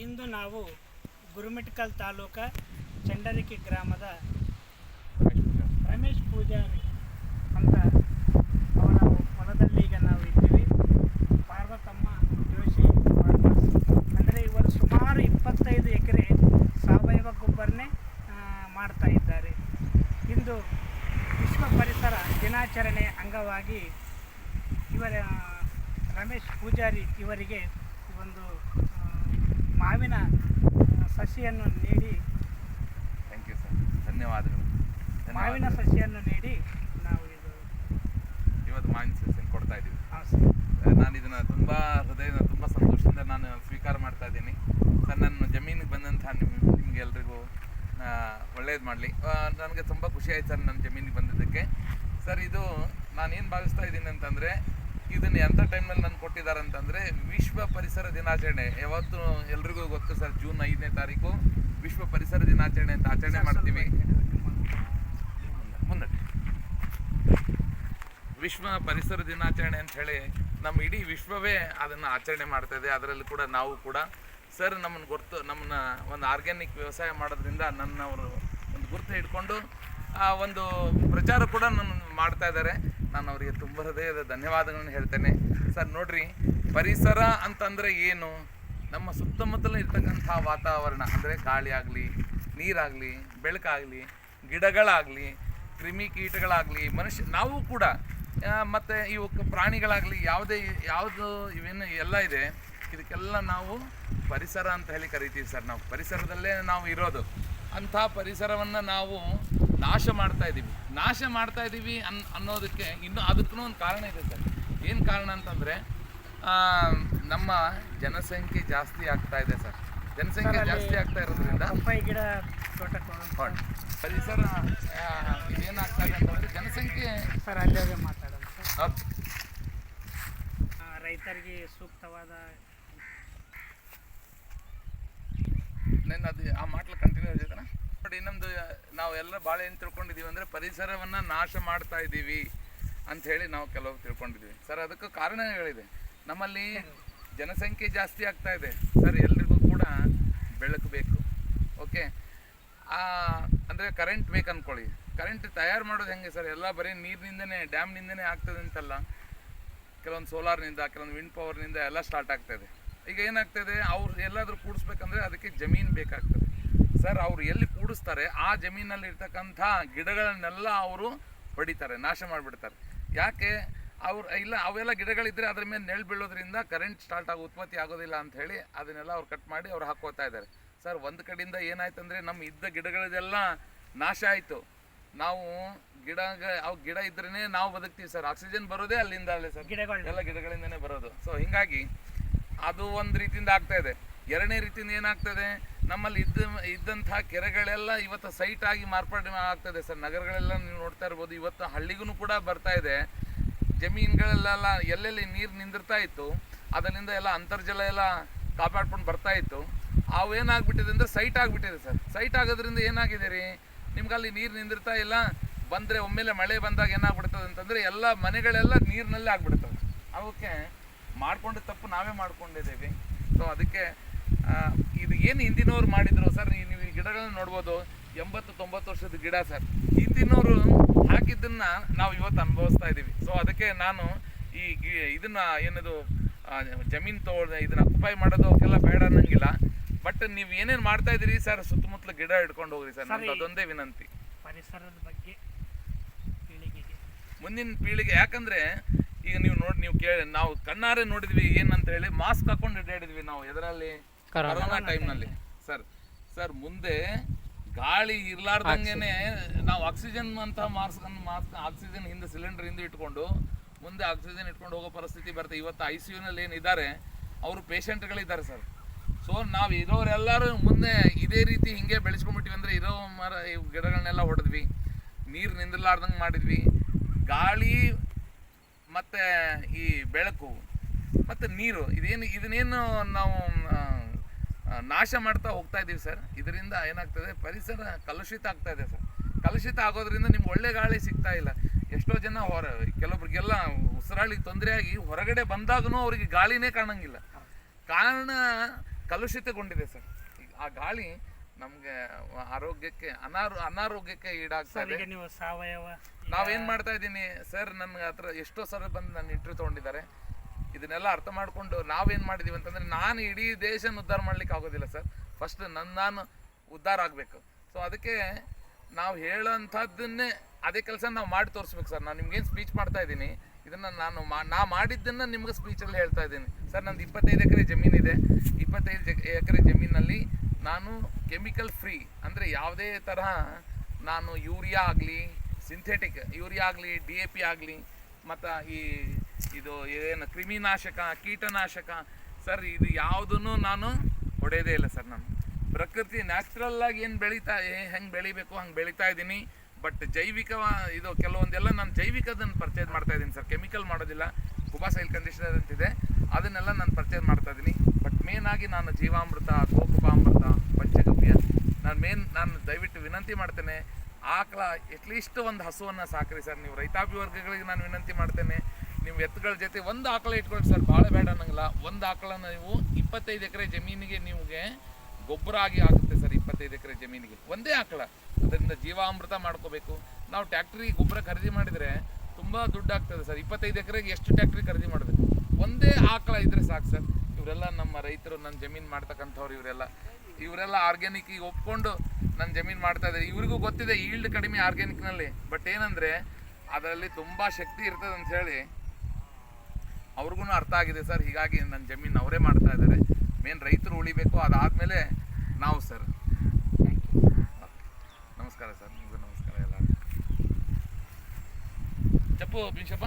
ಇಂದು ನಾವು ಗುರುಮಿಟ್ಕಲ್ ತಾಲೂಕ ಚಂಡರಿಕೆ ಗ್ರಾಮದ ರಮೇಶ್ ಪೂಜಾರಿ ಅಂತ ಅವರ ಹೊಲದಲ್ಲಿ ಈಗ ನಾವು ಇದ್ದೀವಿ ಪಾರ್ವತಮ್ಮ ಜೋಶಿ ಫಾರ್ಮರ್ಸ್ ಅಂದರೆ ಇವರು ಸುಮಾರು ಇಪ್ಪತ್ತೈದು ಎಕರೆ ಸಾವಯವ ಗೊಬ್ಬರನೇ ಆ, ಮಾಡ್ತಾ ಇದ್ದಾರೆ ಇಂದು ವಿಶ್ವ ಪರಿಸರ ದಿನಾಚರಣೆ ಅಂಗವಾಗಿ ಇವರ ರಮೇಶ್ ಪೂಜಾರಿ ಇವರಿಗೆ ಒಂದು ಮಾವಿನ ಸಸಿಯನ್ನು ನೀಡಿ ಥ್ಯಾಂಕ್ ಯು ಸರ್ ಧನ್ಯವಾದಗಳು ಮಾವಿನ. ಸಸಿಯನ್ನು ನೀಡಿ ನಾವು ಇದು ಇವತ್ತು ಮಾವಿನ ಸಸ್ಯ ಕೊಡ್ತಾ ಇದ್ದೀವಿ ಆ, ಸ- ನಾನು ಇದನ್ನ ತುಂಬಾ ಹೃದಯದ ತುಂಬಾ ಸಂತೋಷದಿಂದ ನಾನು ಸ್ವೀಕಾರ ಮಾಡ್ತಾ ಇದ್ದೀನಿ ಸರ್ ನನ್ನ ಜಮೀನಿಗೆ ಬಂದಂಥ ನಿಮ್ ನಿಮ್ಗೆ ಎಲ್ರಿಗೂ ಒಳ್ಳೇದು ಮಾಡಲಿ ನನಗೆ ತುಂಬ ಖುಷಿ ಆಯ್ತು ಸರ್ ನನ್ನ ಜಮೀನಿಗೆ ಬಂದಿದ್ದಕ್ಕೆ. ಸರ್ ಇದು ನಾನು ಏನು ಭಾವಿಸ್ತಾ ಇದ್ದೀನಿ ಅಂತಂದರೆ ಇದನ್ನು ಎಂಥ ಟೈಮಲ್ಲಿ ನಾನು ಕೊಟ್ಟಿದ್ದಾರೆ ಅಂತಂದರೆ ವಿಶ್ವ ಪರಿಸರ ದಿನಾಚರಣೆ. ಯಾವತ್ತು ಎಲ್ರಿಗೂ ಗೊತ್ತು ಸರ್ ಜೂನ್ ಐದನೇ ತಾರೀಕು ವಿಶ್ವ ಪರಿಸರ ದಿನಾಚರಣೆ ಅಂತ ಆಚರಣೆ ಮಾಡ್ತೀವಿ. ವಿಶ್ವ ಪರಿಸರ ದಿನಾಚರಣೆ ಅಂತ ಹೇಳಿ ನಮ್ಮ ಇಡೀ ವಿಶ್ವವೇ ಅದನ್ನು ಆಚರಣೆ ಮಾಡ್ತಾ ಇದೆ. ಅದರಲ್ಲಿ ಕೂಡ ನಾವು ಕೂಡ ಸರ್ ನಮ್ಮನ್ನು ಗೊತ್ತು ನಮ್ಮನ್ನ ಒಂದು ಆರ್ಗ್ಯಾನಿಕ್ ವ್ಯವಸಾಯ ಮಾಡೋದ್ರಿಂದ ನನ್ನವರು ಗುರುತು ಹಿಡ್ಕೊಂಡು, ಆ ಒಂದು ಪ್ರಚಾರ ಕೂಡ ನನ್ನ ಮಾಡ್ತಾ ಇದ್ದಾರೆ. ನಾನು ಅವರಿಗೆ ತುಂಬ ಹೃದಯದ ಧನ್ಯವಾದಗಳನ್ನು ಹೇಳ್ತೇನೆ. ಸರ್, ನೋಡ್ರಿ, ಪರಿಸರ ಅಂತಂದರೆ ಏನು? ನಮ್ಮ ಸುತ್ತಮುತ್ತಲ ಇರ್ತಕ್ಕಂಥ ವಾತಾವರಣ, ಅಂದರೆ ಗಾಳಿ ಆಗಲಿ, ನೀರಾಗಲಿ, ಬೆಳಕಾಗಲಿ, ಗಿಡಗಳಾಗಲಿ, ಕ್ರಿಮಿ ಕೀಟಗಳಾಗಲಿ, ಮನುಷ್ಯ, ನಾವು ಕೂಡ ಮತ್ತು ಮತ್ತೆ ಇವು ಕ- ಪ್ರಾಣಿಗಳಾಗಲಿ, ಯಾವುದೇ, ಯಾವುದು ಇವೇನು ಎಲ್ಲ ಇದೆ, ಇದಕ್ಕೆಲ್ಲ ನಾವು ಪರಿಸರ ಅಂತ ಹೇಳಿ ಕರಿತೀವಿ ಸರ್. ನಾವು ಪರಿಸರದಲ್ಲೇ ನಾವು ಇರೋದು. ಅಂಥ ಪರಿಸರವನ್ನು ನಾವು ನಾಶ ಮಾಡ್ತಾ ಇದ್ದೀವಿ ನಾಶ ಮಾಡ್ತಾ ಇದ್ದೀವಿ ಅನ್ ಅನ್ನೋದಕ್ಕೆ ಇನ್ನೂ ಅದಕ್ಕೂ ಒಂದು ಕಾರಣ ಇದೆ ಸರ್. ಏನು ಕಾರಣ ಅಂತಂದರೆ ನಮ್ಮ ಜನಸಂಖ್ಯೆ ಜಾಸ್ತಿ ಆಗ್ತಾ ಇದೆ ಸರ್. ಜನಸಂಖ್ಯೆ ಜಾಸ್ತಿ ಆಗ್ತಾ ಇರೋದ್ರಿಂದ ಗಿಡ ಪರಿಸರ ಏನಾಗ್ತಾ ಇದೇನಾಗ್ತಾ ಇದೆ ಅಂತಂದರೆ ಜನಸಂಖ್ಯೆ ಸರ್ ಅಲ್ಲೇ ಮಾತಾಡೋದು ಸರ್. ರೈತರಿಗೆ ಸೂಕ್ತವಾದ ನಾನು ಅದು ಆ ಮಾಟ್ಲು ಕಂಟಿನ್ಯೂ ಇರ್ತೈತನ ನೋಡಿ ಇನ್ನೊಂದು ನಾವು ಎಲ್ಲ ಭಾಳ ಏನು ತಿಳ್ಕೊಂಡಿದ್ದೀವಿ ಅಂದರೆ ಪರಿಸರವನ್ನು ನಾಶ ಮಾಡ್ತಾ ಇದ್ದೀವಿ ಅಂತ ಹೇಳಿ ನಾವು ಕೆಲವು ತಿಳ್ಕೊಂಡಿದ್ದೀವಿ ಸರ್, ಅದಕ್ಕೆ ಕಾರಣಗಳಿದೆ ನಮ್ಮಲ್ಲಿ ಜನಸಂಖ್ಯೆ ಜಾಸ್ತಿ ಆಗ್ತಾ ಇದೆ. ಸರ್, ಎಲ್ರಿಗೂ ಕೂಡ ಬೆಳಕು ಬೇಕು. ಓಕೆ? ಅಂದರೆ ಕರೆಂಟ್ ಬೇಕು ಅಂದ್ಕೊಳ್ಳಿ ಕರೆಂಟ್ ತಯಾರು ಮಾಡೋದು ಹೆಂಗೆ ಸರ್? ಎಲ್ಲ ಬರೀ ನೀರಿನಿಂದನೇ, ಡ್ಯಾಮ್ನಿಂದನೇ ಆಗ್ತದೆ ಅಂತಲ್ಲ. ಕೆಲವೊಂದು ಸೋಲಾರ್ನಿಂದ ಕೆಲವೊಂದು ವಿಂಡ್ ಪವರ್ನಿಂದ ಎಲ್ಲ ಸ್ಟಾರ್ಟ್ ಆಗ್ತಾಯಿದೆ ಈಗ ಏನಾಗ್ತದೆ ಅವ್ರು ಎಲ್ಲಾದರೂ ಕೂಡಿಸ್ಬೇಕಂದ್ರೆ ಅದಕ್ಕೆ ಜಮೀನು ಬೇಕಾಗ್ತದೆ. ಸರ್ ಅವ್ರು ಎಲ್ಲಿ ಕೂಡಿಸ್ತಾರೆ ಆ ಜಮೀನಲ್ಲಿ ಇರ್ತಕ್ಕಂಥ ಗಿಡಗಳನ್ನೆಲ್ಲ ಅವರು ಹೊಡಿತಾರೆ ನಾಶ ಮಾಡಿಬಿಡ್ತಾರೆ. ಯಾಕೆ? ಅವ್ರು ಇಲ್ಲ ಅವೆಲ್ಲ ಗಿಡಗಳಿದ್ದರೆ ಅದ್ರ ಮೇಲೆ ನೆರಳು ಬೀಳೋದ್ರಿಂದ ಕರೆಂಟ್ ಸ್ಟಾರ್ಟ್ ಆಗಿ ಉತ್ಪತ್ತಿ ಆಗೋದಿಲ್ಲ ಅಂತ ಹೇಳಿ ಅದನ್ನೆಲ್ಲ ಅವ್ರು ಕಟ್ ಮಾಡಿ ಅವ್ರು ಹಾಕೋತಾ ಇದ್ದಾರೆ. ಸರ್ ಒಂದು ಕಡೆಯಿಂದ ಏನಾಯ್ತು ಅಂದರೆ ನಮ್ಮ ಇದ್ದ ಗಿಡಗಳದೆಲ್ಲ ನಾಶ ಆಯಿತು. ನಾವು ಗಿಡ ಅವು ಗಿಡ ಇದ್ರೇ ನಾವು ಬದುಕ್ತೀವಿ ಸರ್. ಆಕ್ಸಿಜನ್ ಬರೋದೇ ಅಲ್ಲಿಂದ ಅಲ್ಲೇ ಸರ್. ಗಿಡಗಳು. ಎಲ್ಲ ಗಿಡಗಳಿಂದನೇ ಬರೋದು. ಸೊ ಹಿಂಗಾಗಿ ಅದು ಒಂದು ರೀತಿಯಿಂದ ಆಗ್ತಾ ಇದೆ. ಎರಡನೇ ರೀತಿಯಿಂದ ಏನಾಗ್ತದೆ ನಮ್ಮಲ್ಲಿ ಇದ್ದ, ಇದ್ದಂತಹ ಕೆರೆಗಳೆಲ್ಲ ಇವತ್ತು ಸೈಟ್ ಆಗಿ ಮಾರ್ಪಾಡು ಆಗ್ತದೆ ಸರ್. ನಗರಗಳೆಲ್ಲ ನೀವು ನೋಡ್ತಾ ಇರ್ಬೋದು. ಇವತ್ತು ಹಳ್ಳಿಗೂ ಕೂಡ ಬರ್ತಾ ಇದೆ. ಜಮೀನುಗಳೆಲ್ಲ ಎಲ್ಲೆಲ್ಲಿ ನೀರು ನಿಂದಿರ್ತಾ ಇತ್ತು, ಅದರಿಂದ ಎಲ್ಲ ಅಂತರ್ಜಲ ಎಲ್ಲ ಕಾಪಾಡ್ಕೊಂಡು ಬರ್ತಾ ಇತ್ತು. ಅವೇನಾಗ್ಬಿಟ್ಟಿದೆ ಅಂದರೆ ಸೈಟ್ ಆಗಿಬಿಟ್ಟಿದೆ ಸರ್. ಸೈಟ್ ಆಗೋದ್ರಿಂದ ಏನಾಗಿದೆ ರೀ? ನಿಮ್ಗೆ ಅಲ್ಲಿ ನೀರು ನಿಂದಿರ್ತಾ ಇಲ್ಲ, ಬಂದರೆ ಒಮ್ಮೆಲೆ ಮಳೆ ಬಂದಾಗ ಏನಾಗ್ಬಿಡ್ತದೆ ಅಂತಂದರೆ ಎಲ್ಲ ಮನೆಗಳೆಲ್ಲ ನೀರಿನಲ್ಲೇ ಆಗ್ಬಿಡ್ತವೆ. ಅವಕ್ಕೆ ಮಾಡ್ಕೊಂಡು ತಪ್ಪು ನಾವೇ ಮಾಡ್ಕೊಂಡಿದ್ದೀವಿ. ಸೊ ಅದಕ್ಕೆ ಇದು ಏನು ಹಿಂದಿನವ್ರು ಮಾಡಿದ್ರು ಸರ್? ನೀವು ಈ ಗಿಡಗಳನ್ನ ನೋಡ್ಬೋದು. ಎಂಬತ್ತು ತೊಂಬತ್ತು ವರ್ಷದ ಗಿಡ ಸರ್. ಹಿಂದಿನವರು ಹಾಕಿದ್ದನ್ನ ನಾವು ಇವತ್ತು ಅನುಭವಿಸ್ತಾ ಇದ್ದೀವಿ ಸೊ ಅದಕ್ಕೆ ನಾನು ಈ ಗಿ ಇದನ್ನ ಏನದು ಜಮೀನು ಜಮೀನ್ ಇದನ್ನು ಅಕ್ಯುಪೈ ಮಾಡೋದು ಅವಕ್ಕೆಲ್ಲ ಬೇಡ ಅನ್ನಂಗಿಲ್ಲ. ಬಟ್ ನೀವು ಏನೇನು ಮಾಡ್ತಾ ಇದ್ದೀರಿ ಸರ್? ಸುತ್ತಮುತ್ತಲ ಗಿಡ ಇಟ್ಕೊಂಡು ಹೋಗ್ರಿ ಸರ್. ಅದೊಂದೇ ವಿನಂತಿ. ಪರಿಸರದ ಬಗ್ಗೆ ಪೀಳಿಗೆಗೆ. ಮುಂದಿನ ಪೀಳಿಗೆ ಯಾಕಂದ್ರೆ ಈಗ ನೀವು ನೋಡಿ ನೀವು ಕೇಳಿ ನಾವು ಕಣ್ಣಾರೆ ನೋಡಿದ್ವಿ ಏನಂತ ಹೇಳಿ ಮಾಸ್ಕ್ ಹಾಕೊಂಡು ಅಡ್ಡಾಡಿದ್ವಿ ನಾವು. ಎದರಲ್ಲಿ? ಕರೋನಾ. ಟೈಮ್ನಲ್ಲಿ. ಸರ್ ಸರ್ ಮುಂದೆ ಗಾಳಿ ಇರ್ಲಾರ್ದಂಗೆನೆ ನಾವು ಆಕ್ಸಿಜನ್ ಅಂತ ಮಾಸ್ಕ್ ಮಾಸ್ಕ್ ಆಕ್ಸಿಜನ್ ಹಿಂದೆ ಸಿಲಿಂಡರ್ ಹಿಂದೆ ಇಟ್ಕೊಂಡು ಮುಂದೆ ಆಕ್ಸಿಜನ್ ಇಟ್ಕೊಂಡು ಹೋಗೋ ಪರಿಸ್ಥಿತಿ ಬರುತ್ತೆ. ಇವತ್ತು ಐ ಸಿ ಯುನಲ್ಲಿ ಏನಿದ್ದಾರೆ ಅವರು ಪೇಷಂಟ್ಗಳಿದ್ದಾರೆ ಸರ್. ಸೊ ನಾವು ಇರೋರೆಲ್ಲರೂ ಮುಂದೆ ಇದೇ ರೀತಿ ಹಿಂಗೆ ಬೆಳೆಸ್ಕೊಂಡ್ಬಿಟ್ಟಿವಿ ಅಂದರೆ ಇರೋ ಮರ ಗಿಡಗಳನ್ನೆಲ್ಲ ಹೊಡೆದ್ವಿ. ನೀರು ನಿಂದಿರ್ಲಾರ್ದಂಗೆ ಮಾಡಿದ್ವಿ. ಗಾಳಿ ಮತ್ತು ಈ ಬೆಳಕು ಮತ್ತು ನೀರು ಇದೇನು ಇದನ್ನೇನು ನಾವು ನಾಶ ಮಾಡ್ತಾ ಹೋಗ್ತಾ ಇದ್ದೀವಿ ಸರ್. ಇದರಿಂದ ಏನಾಗ್ತದೆ ಪರಿಸರ ಕಲುಷಿತ ಆಗ್ತಾ ಇದೆ ಸರ್. ಕಲುಷಿತ ಆಗೋದ್ರಿಂದ ನಿಮ್ಗೆ ಒಳ್ಳೆ ಗಾಳಿ ಸಿಗ್ತಾ ಇಲ್ಲ. ಎಷ್ಟೋ ಜನ ಹೊರ ಕೆಲವೊಬ್ರಿಗೆಲ್ಲ ಉಸಿರಾಳಿಗೆ ತೊಂದರೆ ಆಗಿ ಹೊರಗಡೆ ಬಂದಾಗೂ ಅವರಿಗೆ ಗಾಳಿನೇ ಕಾಣಂಗಿಲ್ಲ. ಕಾರಣ ಕಲುಷಿತಗೊಂಡಿದೆ ಸರ್. ಆ ಗಾಳಿ ನಮ್ಗೆ ಆರೋಗ್ಯಕ್ಕೆ ಅನಾರೋ ಅನಾರೋಗ್ಯಕ್ಕೆ ಈಡಾಗ್ತಾ ಸರ್ ಇದೆ. ಸಾವಯವ ನಾವೇನ್ ಮಾಡ್ತಾ ಇದ್ದೀನಿ ಸರ್ ನನ್ಗೆ ಹತ್ರ ಎಷ್ಟೋ ಸಲ ಬಂದು ನನ್ನ ಇಂಟರ್ವ್ಯೂ ತಗೊಂಡಿದ್ದಾರೆ. ಇದನ್ನೆಲ್ಲ ಅರ್ಥ ಮಾಡಿಕೊಂಡು ನಾವೇನು ಮಾಡಿದೀವಿ ಅಂತಂದ್ರೆ ನಾನು ಇಡೀ ದೇಶನ ಉದ್ಧಾರ ಮಾಡ್ಲಿಕ್ಕೆ ಆಗೋದಿಲ್ಲ ಸರ್. ಫಸ್ಟ್ ನನ್ನ ನಾನು ಉದ್ಧಾರ ಆಗ್ಬೇಕು. ಸೊ ಅದಕ್ಕೆ ನಾವು ಹೇಳೋಂಥದ್ದನ್ನೇ ಅದೇ ಕೆಲಸ ನಾವು ಮಾಡಿ ತೋರಿಸ್ಬೇಕು ಸರ್. ನಾನು ನಿಮ್ಗೇನು ಸ್ಪೀಚ್ ಮಾಡ್ತಾ ಇದ್ದೀನಿ. ಇದನ್ನ ನಾನು ಮಾ ನಾ ಮಾಡಿದ್ದನ್ನು ನಿಮ್ಗೆ ಸ್ಪೀಚಲ್ಲಿ ಹೇಳ್ತಾ ಇದ್ದೀನಿ. ಸರ್, ನಂದು ಇಪ್ಪತ್ತೈದು ಎಕರೆ ಜಮೀನಿದೆ ಇಪ್ಪತ್ತೈದು ಎಕರೆ ಜಮೀನಲ್ಲಿ ನಾನು ಕೆಮಿಕಲ್ ಫ್ರೀ ಅಂದರೆ ಯಾವುದೇ ತರಹ ನಾನು ಯೂರಿಯಾ ಆಗಲಿ ಸಿಂಥೆಟಿಕ್ ಯೂರಿಯಾ ಆಗಲಿ ಡಿ ಎ ಪಿ ಆಗಲಿ ಮತ್ತು ಈ ಇದು ಏನು ಕ್ರಿಮಿನಾಶಕ, ಕೀಟನಾಶಕ, ಸರ್, ಇದು ಯಾವುದನ್ನು ನಾನು ಹೊಡೆಯೋದೇ ಇಲ್ಲ ಸರ್ ನಾನು. ಪ್ರಕೃತಿ ನ್ಯಾಚುರಲ್ಲಾಗಿ ಏನು ಬೆಳೀತಾ ಹೆಂಗೆ ಬೆಳಿಬೇಕು, ಹಂಗೆ ಬೆಳೀತಾ ಇದ್ದೀನಿ. ಬಟ್ ಜೈವಿಕ ಇದು ಕೆಲವೊಂದೆಲ್ಲ ನಾನು ಜೈವಿಕದನ್ನು ಪರ್ಚೇಸ್ ಮಾಡ್ತಾ ಇದ್ದೀನಿ ಸರ್. ಕೆಮಿಕಲ್ ಮಾಡೋದಿಲ್ಲ. ಕುಬಾಸೈಲ್ ಕಂಡೀಷನರ್ ಅಂತಿದೆ. ಅದನ್ನೆಲ್ಲ ನಾನು ಪರ್ಚೇಸ್ ಮಾಡ್ತಾ ಇದ್ದೀನಿ. ಬಟ್ ಮೇನ್ ಆಗಿ ನಾನು ಜೀವಾಮೃತ ಗೋಕುಪಾಮೃತ ಪಂಚಗವ್ಯ, ನಾನು ಮೇನ್ ನಾನು ದಯವಿಟ್ಟು ವಿನಂತಿ ಮಾಡ್ತೇನೆ. ಆಕಳ ಎಟ್ಲೀಸ್ಟ್ ಒಂದು ಹಸುವನ್ನು ಸಾಕ್ರಿ ಸರ್. ನೀವು ರೈತಾಪಿ ವರ್ಗಗಳಿಗೆ ನಾನು ವಿನಂತಿ ಮಾಡ್ತೇನೆ. ನೀವು ಎತ್ತುಗಳ ಜೊತೆ ಒಂದು ಆಕಳ ಇಟ್ಕೊಳ್ಳಿ ಸರ್. ಭಾಳ ಬೇಡ ಅನ್ನಂಗಿಲ್ಲ ಒಂದು ಆಕಳನ್ನ ನೀವು ಇಪ್ಪತ್ತೈದು ಎಕರೆ ಜಮೀನಿಗೆ ನಿಮಗೆ ಗೊಬ್ಬರ ಆಗಿ ಆಗುತ್ತೆ ಸರ್ ಇಪ್ಪತ್ತೈದು ಎಕರೆ ಜಮೀನಿಗೆ. ಒಂದೇ ಆಕಳ. ಅದರಿಂದ ಜೀವಾಮೃತ ಮಾಡ್ಕೋಬೇಕು. ನಾವು ಟ್ಯಾಕ್ಟ್ರಿ ಗೊಬ್ಬರ ಖರೀದಿ ಮಾಡಿದರೆ ತುಂಬ ದುಡ್ಡಾಗ್ತದೆ ಸರ್. ಇಪ್ಪತ್ತೈದು ಎಕರೆಗೆ ಎಷ್ಟು ಟ್ಯಾಕ್ಟ್ರಿ ಖರೀದಿ ಮಾಡಬೇಕು? ಒಂದೇ ಆಕಳ ಇದ್ರೆ ಸಾಕು ಸರ್. ಇವರೆಲ್ಲ ನಮ್ಮ ರೈತರು ನನ್ನ ಜಮೀನು ಮಾಡ್ತಕ್ಕಂಥವ್ರು ಇವರೆಲ್ಲ. ಇವರೆಲ್ಲ ಆರ್ಗ್ಯಾನಿಕ್ ಈಗ ಒಪ್ಕೊಂಡು ನನ್ನ ಜಮೀನು ಮಾಡ್ತಾ ಇದ್ದಾರೆ. ಇವ್ರಿಗೂ ಗೊತ್ತಿದೆ ಈಲ್ಡ್ ಕಡಿಮೆ ಆರ್ಗ್ಯಾನಿಕ್ನಲ್ಲಿ ಬಟ್ ಏನಂದರೆ, ಅದರಲ್ಲಿ ತುಂಬ ಶಕ್ತಿ ಇರ್ತದೆ ಅಂತ ಹೇಳಿ ಅವ್ರಿಗೂ ಅರ್ಥ ಆಗಿದೆ ಸರ್. ಹೀಗಾಗಿ ನನ್ನ ಜಮೀನು ಅವರೇ ಮಾಡ್ತಾ ಇದ್ದಾರೆ. ಮೇನ್ ರೈತರು ಉಳಿಬೇಕು. ಅದಾದಮೇಲೆ ನಾವು ಸರ್. ನಮಸ್ಕಾರ ಸರ್. ನಿಮಗೂ ನಮಸ್ಕಾರ ಎಲ್ಲ ಚಪ್ಪು ಬಿಂಶಪ್ಪ